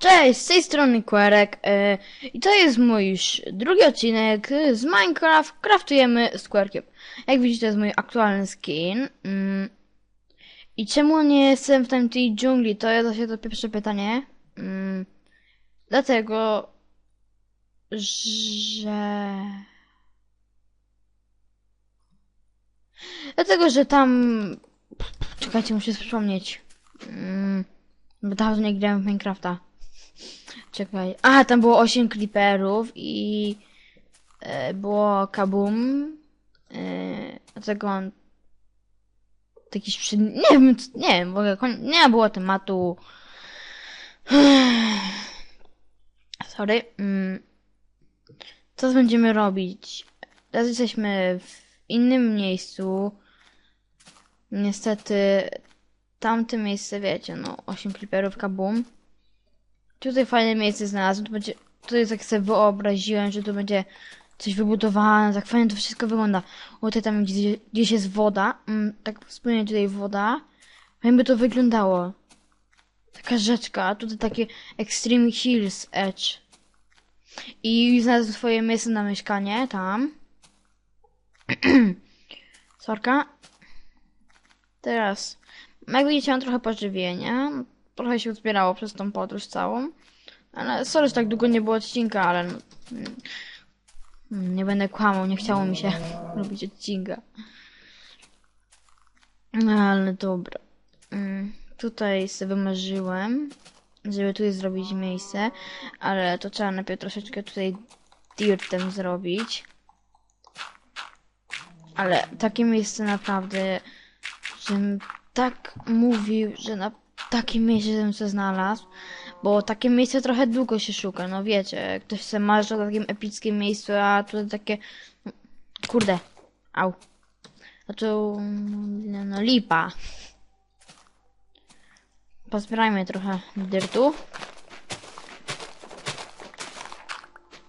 Cześć, z tej strony Kwerek e, i to jest mój już drugi odcinek z Minecraft. Craftujemy z. Jak widzicie, to jest mój aktualny skin. Mm. I czemu nie jestem w tamtej dżungli? To jest właśnie to pierwsze pytanie. Mm. Dlatego, że... Dlatego, że tam... Czekajcie, muszę przypomnieć. Mm. Bo dawno nie grałem w Minecrafta. Czekaj. A, tam było 8 creeperów i e, było kabum. E, dlatego on jakiś przy... Nie wiem, nie wiem, w ogóle koń... nie było tematu. Sorry. Mm. Co będziemy robić? Teraz jesteśmy w innym miejscu. Niestety tamte miejsce, wiecie, no 8 creeperów, kabum. Tutaj fajne miejsce znalazłem. Tu będzie, tutaj tak sobie wyobraziłem, że tu będzie coś wybudowane, tak fajnie to wszystko wygląda. O, tutaj tam gdzieś, gdzieś jest woda. Mm, tak wspomniałem tutaj woda. Fajnie by to wyglądało. Taka rzeczka, tutaj takie Extreme Hills Edge. I znalazłem swoje miejsce na mieszkanie, tam. Sorka. Teraz, jak widzicie, mam trochę pożywienia. Trochę się uzbierało przez tą podróż całą. Ale sorry, że tak długo nie było odcinka, ale no, mm, nie będę kłamał, nie chciało mi się robić odcinka. No, ale dobra. Mm, Tutaj sobie wymarzyłem, żeby tutaj zrobić miejsce, ale to trzeba najpierw troszeczkę tutaj dirtem zrobić. Ale takie miejsce naprawdę, żebym tak mówił, że na takie miejsce żebym się znalazł, bo takie miejsce trochę długo się szuka, no wiecie, ktoś se marzy o takim epickim miejscu, a tutaj takie, kurde, au, a tu, no, no lipa. Pozbierajmy trochę dyrtu.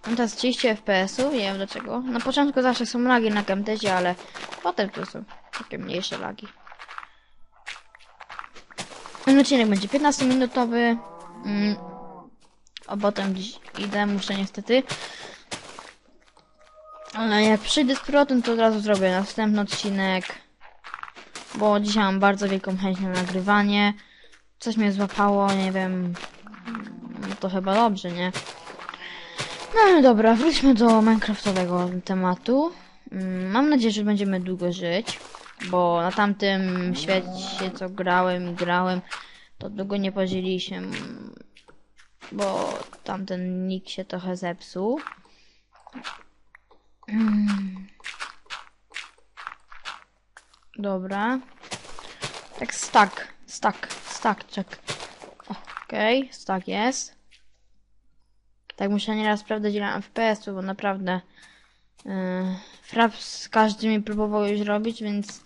Mam teraz 30 FPS-ów, nie wiem dlaczego. Na początku zawsze są lagi na Camtasie, ale potem to są takie mniejsze lagi. Odcinek będzie 15-minutowy. Mm. Potem idę, muszę niestety. Ale jak przyjdę z powrotem, to od razu zrobię następny odcinek. Bo dzisiaj mam bardzo wielką chęć na nagrywanie. Coś mnie złapało, nie wiem. No to chyba dobrze, nie? No dobra, wróćmy do Minecraftowego tematu. Mm, Mam nadzieję, że będziemy długo żyć, bo na tamtym świecie, co grałem grałem, to długo nie podzieliśmy, mm, bo tamten nick się trochę zepsuł. Dobra. Tak, stack, stack, stack, check. Okej, stack jest. Tak muszę nieraz sprawdzać ile FPS-u, bo naprawdę yy, Fraps każdy mi próbował już robić, więc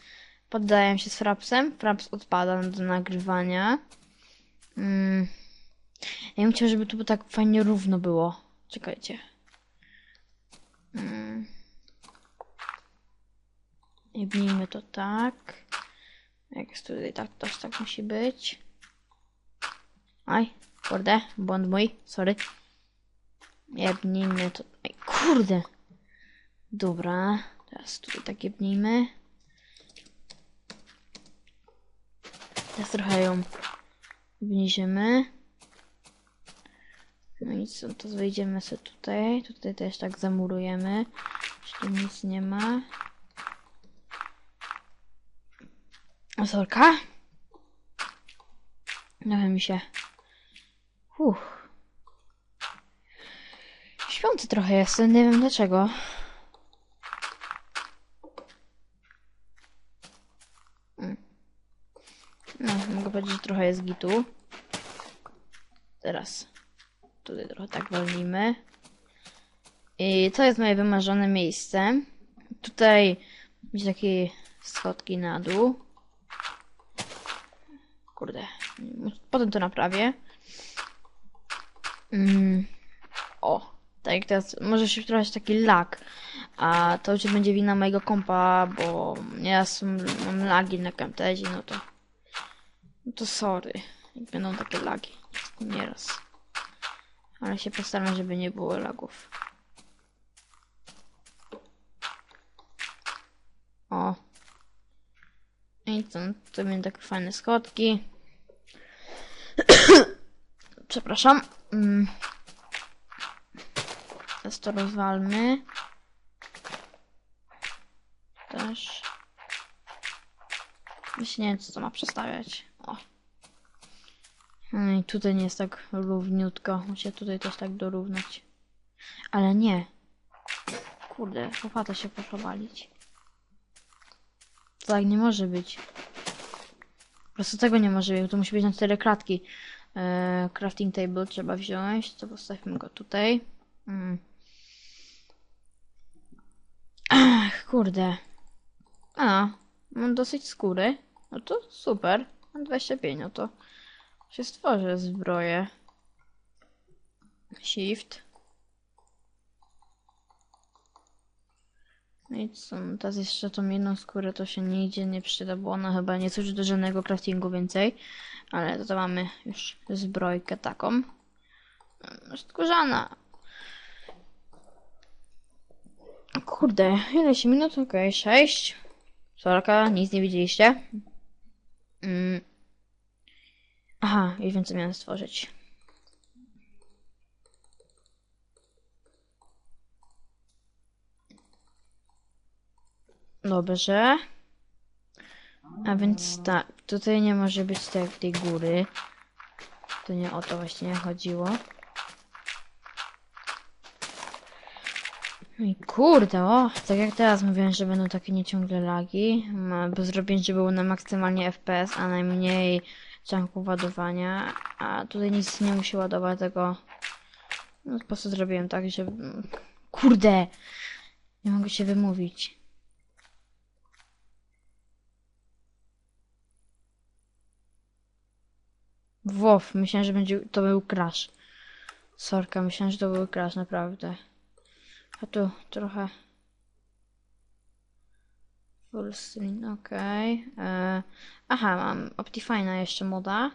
poddaję się z Frapsem. Fraps odpada do nagrywania. Mm. Ja bym chciał, żeby tu tak fajnie równo było. Czekajcie. Mm. To tak. Jak jest tutaj, tak też tak musi być. Aj, kurde, błąd mój, sorry. Jebnijmy to. Ej, kurde. Dobra, teraz tutaj tak jebnijmy. Teraz trochę ją obniżymy. No i co, to wejdziemy sobie tutaj. Tutaj też tak zamurujemy. Jeśli nic nie ma. Sorka? Nie wiem mi się. Uff. Śpiący trochę jestem, nie wiem dlaczego. Mm. No, mogę powiedzieć, że trochę jest gitu. Teraz tutaj trochę tak walnijmy. I to jest moje wymarzone miejsce. Tutaj będzie takie schodki na dół. Kurde, potem to naprawię. Mm. O, tak teraz może się trochę taki lag, a to już będzie wina mojego kompa, bo są- mam lagi na Camtasie, no to no to sorry, jak będą takie lagi, nieraz. Ale się postaram, żeby nie było lagów. O. I co? To będą takie fajne schodki. Przepraszam. Mm. Teraz to rozwalmy. Też. Myślę, nie wiem, co to ma przestawiać. No i tutaj nie jest tak równiutko. Muszę tutaj też tak dorównać. Ale nie. Kurde, łopata się poszła. Tak nie może być. Po prostu tego nie może być. To musi być na cztery klatki. Eee, crafting table trzeba wziąć. To postawimy go tutaj. Mm. Ach, kurde. A, mam dosyć skóry. No to super. Mam 25, no to się stworzę zbroję. Shift. No i co, no teraz jeszcze tą jedną skórę to się nigdzie nie przyda, bo ona chyba nie służy do żadnego craftingu więcej. Ale to, to mamy już zbrojkę taką. Skórzana. Kurde, ileś minut? Okej, sześć. Sorka, nic nie widzieliście. Mm. Aha, już wiem co miałem stworzyć. Dobrze. A więc tak, tutaj nie może być tej, tej góry. To nie o to właśnie chodziło. No I kurde, o, tak jak teraz mówiłem, że będą takie nieciągle lagi, bo zrobiłem, żeby było na maksymalnie FPS, a najmniej czanków ładowania, a tutaj nic nie musi ładować tego. No po prostu zrobiłem tak, że... Kurde! Nie mogę się wymówić. Wow, myślałem, że będzie to był crash. Sorka, myślałem, że to był crash, naprawdę. A tu trochę. Full screen, okej. E, Aha, mam Optifine'a jeszcze moda.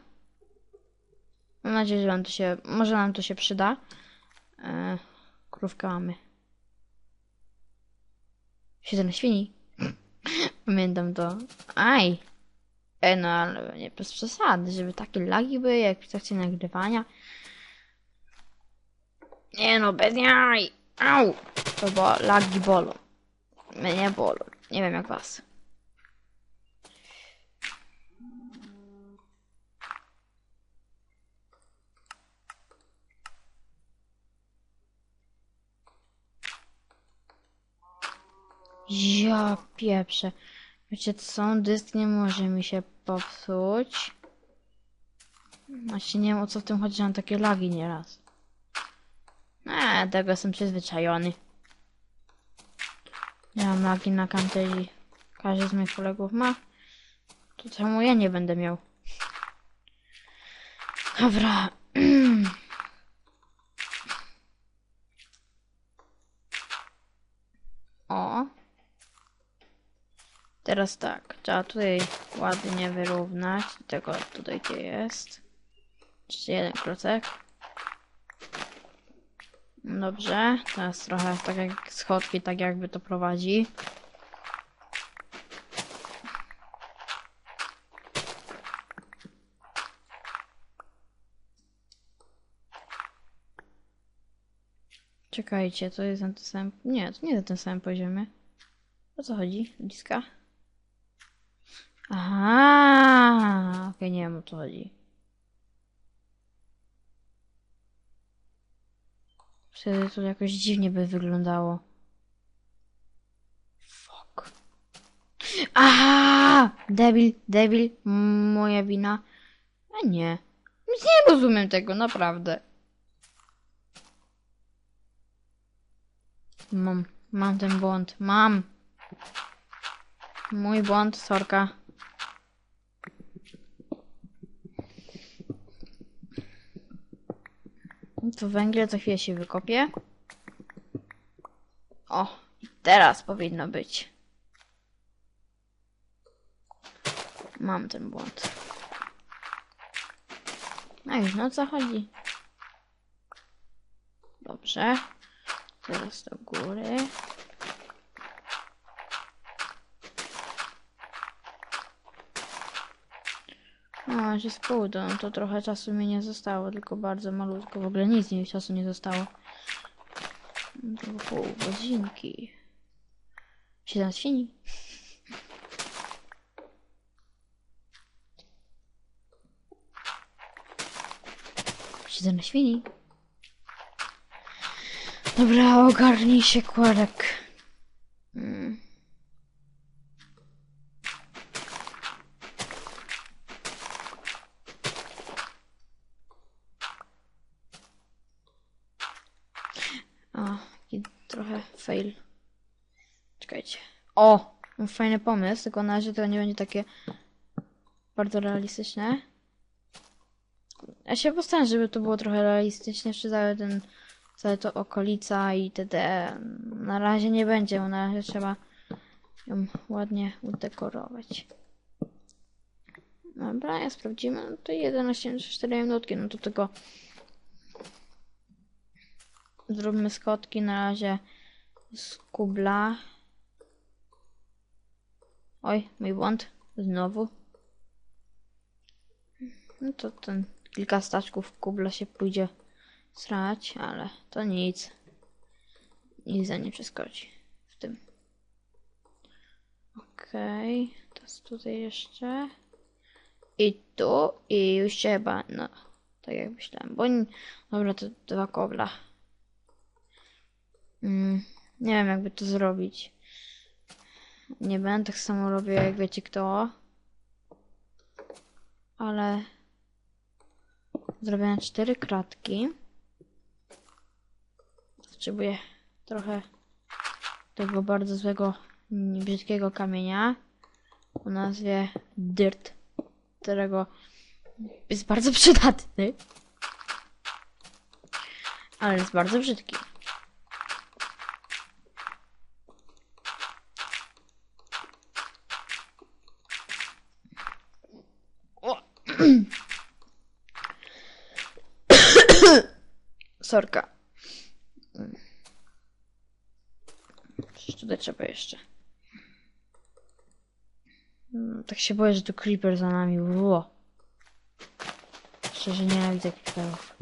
Mam nadzieję, że nam to się. Może nam to się przyda. E, Krówkę mamy. Siedzę świni. Pamiętam to. Aj! E, no ale nie bez przesady, żeby takie lagi były jak w trakcie nagrywania. Nie no, bez jaj! Au! To bo lagi bolą. Mnie bolą. Nie wiem jak was. Ja pieprzę. Wiecie co? Dysk nie może mi się popsuć. Właśnie nie wiem o co w tym chodzi, mam takie lagi nieraz. Eee, tego jestem przyzwyczajony. Ja mam lagi na Camtasia. Każdy z moich kolegów ma. To czemu ja nie będę miał? Dobra. O. Teraz tak, trzeba tutaj ładnie wyrównać. Tego tutaj gdzie jest. Jeszcze jeden klocek. Dobrze, teraz trochę tak jak schodki, tak jakby to prowadzi. Czekajcie, to jest na tym samym... Nie, to nie na tym samym poziomie. O co chodzi? Bliska? Aha, okej, nie wiem o co chodzi. Wtedy to jakoś dziwnie by wyglądało. Fuck. Aha! Debil, debil, moja wina. A nie. Nic nie rozumiem tego, naprawdę. Mam, mam ten błąd, mam. Mój błąd, sorka. Tu węgiel za chwilę się wykopie. O, teraz powinno być. Mam ten błąd. No już no co chodzi? Dobrze. Teraz do góry. Że z pół, no to trochę czasu mi nie zostało, tylko bardzo malutko. W ogóle nic mi czasu nie zostało. Tylko pół godzinki. Siedem świni. Siedem świni. Dobra, ogarnij się, kładek. Mm. A, i trochę fail. Czekajcie. O! Mam fajny pomysł, tylko na razie to nie będzie takie bardzo realistyczne. Ja się postaram, żeby to było trochę realistyczne, czy cały ten, całe to okolica i td. Na razie nie będzie, bo na razie trzeba ją ładnie udekorować. Dobra, ja sprawdzimy. No to 11,4 minutki, no to tylko Zróbmy skotki na razie z kubla. Oj, mój błąd. Znowu. No to ten kilka staczków kubla się pójdzie srać, ale to nic. Nic za nie przeskoczy w tym. Okej, okay. teraz tutaj jeszcze. I tu, i już się chyba, no, tak jak myślałem, bo nie, dobra, to dwa kobla. Mm, nie wiem, jakby to zrobić. Nie będę tak samo robił, jak wiecie kto. Ale zrobię cztery kratki. Potrzebuję trochę tego bardzo złego, brzydkiego kamienia o nazwie Dirt, którego jest bardzo przydatny, ale jest bardzo brzydki. Sorka. Coś tutaj trzeba jeszcze. Mm, Tak się boję, że tu creeper za nami. Ło. Szczerze nienawidzę creeperów.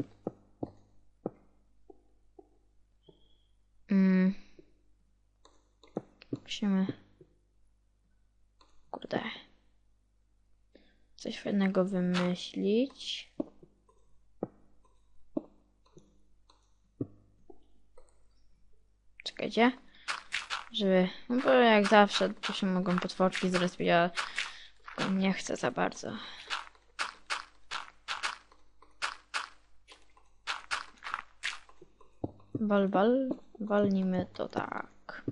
Mm. Kurde. Coś fajnego wymyślić. Czekajcie. Żeby... No bo jak zawsze tu się mogą potworki zrespić, ale nie chcę za bardzo. Wal, wal. Walnijmy to tak.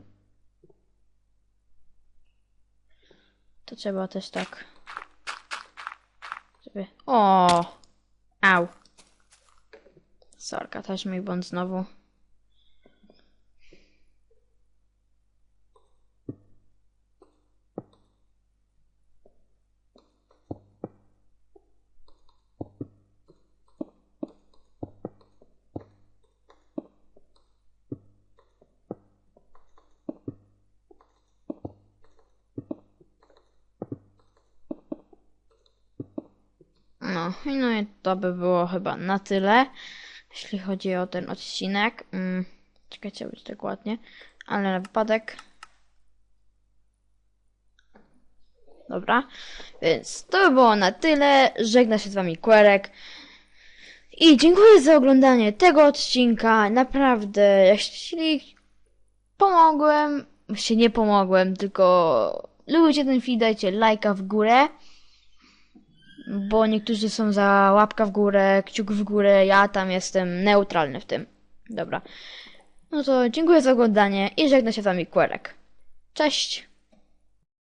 To trzeba też tak. Żeby... O! Au. Sorka, też mój błąd znowu. No, no i to by było chyba na tyle, jeśli chodzi o ten odcinek. Mm, czekajcie, być tak ładnie, ale na wypadek. Dobra, więc to by było na tyle. Żegna się z wami Kwerek. I dziękuję za oglądanie tego odcinka. Naprawdę, jeśli pomogłem, się nie pomogłem, tylko lubicie ten film, dajcie lajka w górę bo niektórzy są za łapka w górę, kciuk w górę, ja tam jestem neutralny w tym. Dobra. No to dziękuję za oglądanie i żegna się z wami Kwerek. Cześć!